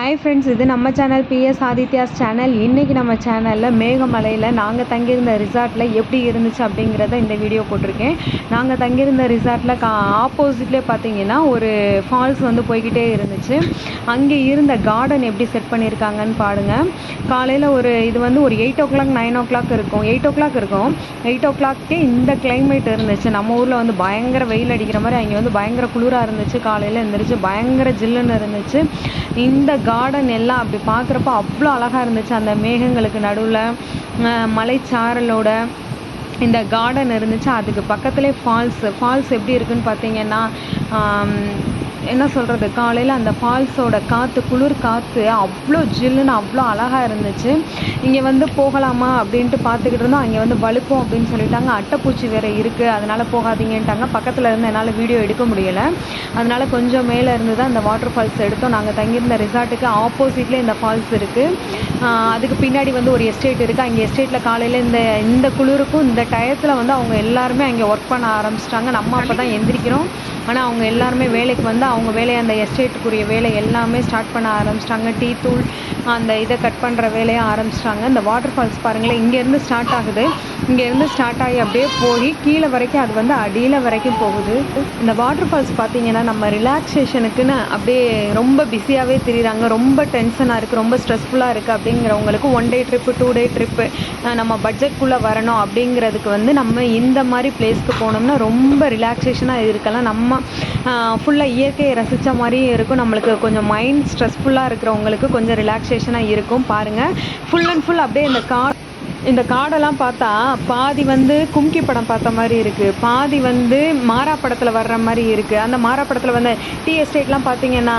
Hi friends இது நம்ம channel PS Aditya's channel இன்றைக்கி நம்ம சேனலில் மேகமலையில் நாங்கள் தங்கியிருந்த ரிசார்ட்டில் எப்படி இருந்துச்சு அப்படிங்கிறத இந்த வீடியோ போட்டிருக்கேன். நாங்கள் தங்கியிருந்த ரிசார்ட்டில் கா ஆப்போசிட்லேயே பார்த்தீங்கன்னா ஒரு ஃபால்ஸ் வந்து போய்கிட்டே இருந்துச்சு. அங்கே இருந்த கார்டன் எப்படி செட் பண்ணியிருக்காங்கன்னு பாருங்க. காலையில் ஒரு இது வந்து ஒரு eight o'clock nine o'clock இருக்கும். எயிட் ஓ கிளாக் இருக்கும். எயிட் ஓ கிளாக்கே இந்த கிளைமேட் இருந்துச்சு. நம்ம ஊரில் வந்து பயங்கர வெயில் அடிக்கிற மாதிரி அங்கே வந்து பயங்கர குளிராக இருந்துச்சு. காலையில் எழுந்திரிச்சு பயங்கர ஜில்லுன்னு இருந்துச்சு. இந்த கார்டன் எல்லாம் அப்படி பார்க்குறப்ப அவ்வளோ அழகாக இருந்துச்சு. அந்த மேகங்களுக்கு நடுவில் மலைச்சாரலோட இந்த கார்டன் இருந்துச்சு. அதுக்கு பக்கத்துலேயே ஃபால்ஸு ஃபால்ஸ் எப்படி இருக்குன்னு பார்த்தீங்கன்னா என்ன சொல்கிறது காலையில் அந்த ஃபால்ஸோட காற்று குளிர் காற்று அவ்வளோ ஜில்லுன்னு அவ்வளோ அழகாக இருந்துச்சு. இங்கே வந்து போகலாமா அப்படின்ட்டு பார்த்துக்கிட்டு இருந்தோம். அங்கே வந்து வழுக்கும் அப்படின்னு சொல்லிட்டாங்க. அட்டைப்பூச்சி வேறு இருக்குது அதனால் போகாதீங்கன்ட்டாங்க. பக்கத்தில் இருந்து என்னால் வீடியோ எடுக்க முடியலை. அதனால் கொஞ்சம் மேலே இருந்து தான் இந்த வாட்டர் ஃபால்ஸ் எடுத்தோம். நாங்கள் தங்கியிருந்த ரிசார்ட்டுக்கு ஆப்போசிட்லேயே இந்த ஃபால்ஸ் இருக்குது அதுக்கு பின்னாடி வந்து ஒரு எஸ்டேட் இருக்குது அங்கே எஸ்டேட்டில் காலையில் இந்த இந்த குளிருக்கும் இந்த டயத்தில் வந்து அவங்க எல்லாருமே அங்கே ஒர்க் பண்ண ஆரம்பிச்சிட்டாங்க. நம்ம அப்போ தான் எந்திரிக்கிறோம். ஆனால் அவங்க எல்லாருமே வேலைக்கு வந்து அவங்க வேலையை அந்த எஸ்டேட்டுக்குரிய வேலை எல்லாமே ஸ்டார்ட் பண்ண ஆரம்பிச்சிட்டாங்க. டீ தூள் அந்த இதை கட் பண்ணுற வேலையை ஆரம்பிச்சிட்டாங்க. இந்த வாட்டர் ஃபால்ஸ் பாருங்களேன் இங்கேருந்து ஸ்டார்ட் ஆகுது. இங்கேருந்து ஸ்டார்ட் ஆகி அப்படியே போய் கீழே வரைக்கும் அது வந்து அடியில் வரைக்கும் போகுது. இந்த வாட்டர் ஃபால்ஸ் பார்த்தீங்கன்னா நம்ம ரிலாக்ஸேஷனுக்குன்னு அப்படியே ரொம்ப பிஸியாகவே தெரியுறாங்க. ரொம்ப டென்ஷனாக இருக்குது ரொம்ப ஸ்ட்ரெஸ்ஃபுல்லாக இருக்குது அப்படிங்கிறவங்களுக்கு one day trip two day trip நம்ம பட்ஜெட்குள்ளே வரணும் அப்படிங்கிறதுக்கு வந்து நம்ம இந்த மாதிரி பிளேஸ்க்கு போனோம்னா ரொம்ப ரிலாக்ஸேஷனாக இருக்கலாம். நம்ம ஃபுல்லாக இயற்கையை ரசித்த மாதிரியும் இருக்கும். நம்மளுக்கு கொஞ்சம் மைண்ட் ஸ்ட்ரெஸ்ஃபுல்லாக இருக்கிறவங்களுக்கு கொஞ்சம் ரிலாக்ஸ் ரிலாக்ஸேஷனாக இருக்கும். பாருங்கள் ஃபுல் அண்ட் ஃபுல் அப்படியே இந்த கா இந்த காடெல்லாம் பார்த்தா பாதி வந்து கும்கி படம் பார்த்த மாதிரி இருக்குது பாதி வந்து மாறா படத்தில் வர்ற மாதிரி இருக்குது அந்த மாறா படத்தில் வந்து டீ எஸ்டேட்லாம் பார்த்தீங்கன்னா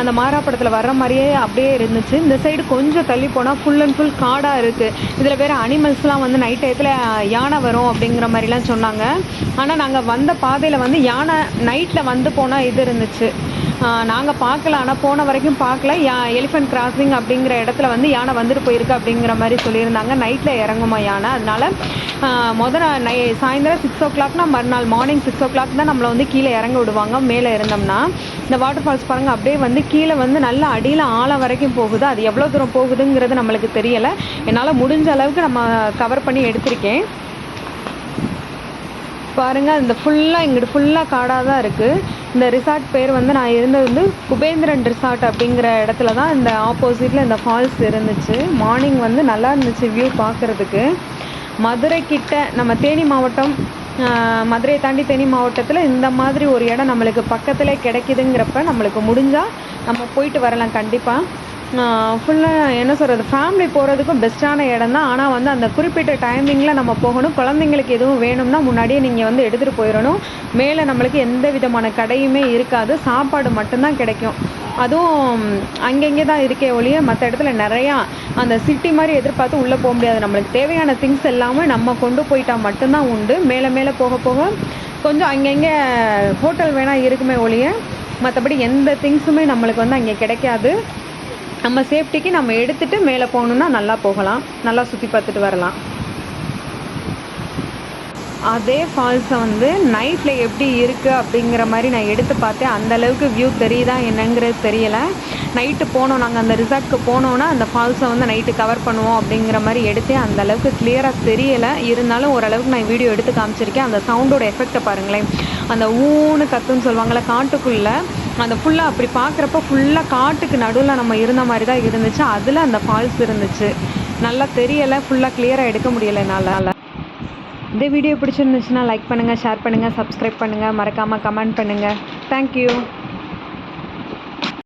அந்த மாறா படத்தில் வர்ற மாதிரியே அப்படியே இருந்துச்சு. இந்த சைடு கொஞ்சம் தள்ளி போனால் ஃபுல் அண்ட் ஃபுல் காடாக இருக்குது இதில் வேறு அனிமல்ஸ்லாம் வந்து நைட் டயத்தில் யானை வரும் அப்படிங்கிற மாதிரிலாம் சொன்னாங்க. ஆனால் நாங்கள் வந்த பாதையில் வந்து யானை நைட்டில் வந்து போனால் இது இருந்துச்சு. நாங்கள் பார்க்கல. ஆனால் போன வரைக்கும் பார்க்கல. யா எலிஃபென்ட் கிராசிங் அப்படிங்கிற இடத்துல வந்து யானை வந்துட்டு போயிருக்கு அப்படிங்கிற மாதிரி சொல்லியிருந்தாங்க. நைட்டில் இறங்குமா யானை? அதனால முதல் நை சாயந்தரம் சிக்ஸ் ஓ கிளாக்னா மறுநாள் மார்னிங் சிக்ஸ் ஓ கிளாக் தான் நம்மளை வந்து கீழே இறங்க விடுவாங்க. மேலே இருந்தோம்னா இந்த வாட்டர் ஃபால்ஸ் பாருங்கள் அப்படியே வந்து கீழே வந்து நல்ல அடியில் ஆழம் வரைக்கும் போகுது. அது எவ்வளோ தூரம் போகுதுங்கிறது நம்மளுக்கு தெரியலை. என்னால் முடிஞ்ச அளவுக்கு நம்ம கவர் பண்ணி எடுத்திருக்கேன். பாருங்கள் இந்த ஃபுல்லாக இங்கிட்டு ஃபுல்லாக காடாக தான் இருக்குது இந்த ரிசார்ட் பேர் வந்து நான் இருந்தது வந்து குபேந்திரன் ரிசார்ட் அப்படிங்கிற இடத்துல தான் இந்த ஆப்போசிட்டில் இந்த ஃபால்ஸ் இருந்துச்சு. மார்னிங் வந்து நல்லா இருந்துச்சு வியூ பார்க்குறதுக்கு. மதுரை கிட்ட நம்ம தேனி மாவட்டம் மதுரையை தாண்டி தேனி மாவட்டத்தில் இந்த மாதிரி ஒரு இடம் நம்மளுக்கு பக்கத்தில் கிடைக்குதுங்கிறப்ப நம்மளுக்கு முடிஞ்சால் நம்ம போயிட்டு வரலாம் கண்டிப்பாக ஃபுல்லாக என்ன சொல்கிறது ஃபேமிலி போகிறதுக்கும் பெஸ்ட்டான இடம் தான் ஆனால் வந்து அந்த குறிப்பிட்ட டைமிங்கில் நம்ம போகணும். குழந்தைங்களுக்கு எதுவும் வேணும்னா முன்னாடியே நீங்கள் வந்து எடுத்துகிட்டு போயிடணும். மேலே நம்மளுக்கு எந்த விதமான கடையுமே இருக்காது. சாப்பாடு மட்டும்தான் கிடைக்கும். அதுவும் அங்கங்கே தான் இருக்கே ஒழிய மற்ற இடத்துல நிறையா அந்த சிட்டி மாதிரி எதிர்பார்த்து உள்ளே போக முடியாது. நம்மளுக்கு தேவையான திங்ஸ் எல்லாமே நம்ம கொண்டு போயிட்டால் மட்டும்தான் உண்டு. மேலே மேலே போக போக கொஞ்சம் அங்கங்கே ஹோட்டல் வேணால் இருக்குமே ஒழிய மற்றபடி எந்த திங்ஸுமே நம்மளுக்கு வந்து அங்கே கிடைக்காது. நம்ம சேஃப்டிக்கு நம்ம எடுத்துட்டு மேலே போகணுன்னா நல்லா போகலாம். நல்லா சுற்றி பார்த்துட்டு வரலாம். அதே ஃபால்ஸை வந்து நைட்டில் எப்படி இருக்குது அப்படிங்கிற மாதிரி நான் எடுத்து பார்த்தேன். அந்த அளவுக்கு வியூ தெரியுதா என்னங்கிறது தெரியலை. நைட்டு போனோம். நாங்கள் அந்த ரிசார்ட்க்கு போனோன்னா அந்த ஃபால்ஸை வந்து நைட்டு கவர் பண்ணுவோம் அப்படிங்கிற மாதிரி எடுத்தேன். அந்த அளவுக்கு கிளியராக தெரியலை. இருந்தாலும் ஓரளவுக்கு நான் வீடியோ எடுத்து காமிச்சிருக்கேன். அந்த சவுண்டோட எஃபெக்டை பாருங்களேன். அந்த ஊன்னு கத்துன்னு சொல்லுவாங்கள்ல காட்டுக்குள்ளே அந்த ஃபுல்லாக அப்படி பார்க்குறப்ப ஃபுல்லாக காட்டுக்கு நடுவில் நம்ம இருந்த மாதிரி தான் இருந்துச்சு. அதில் அந்த ஃபால்ஸ் இருந்துச்சு. நல்லா தெரியலை. ஃபுல்லாக கிளியராக எடுக்க முடியலை என்னால். இந்த வீடியோ பிடிச்சிருந்துச்சுன்னா லைக் பண்ணுங்கள் ஷேர் பண்ணுங்கள் சப்ஸ்கிரைப் பண்ணுங்கள் மறக்காமல் கமெண்ட் பண்ணுங்கள் தேங்க்யூ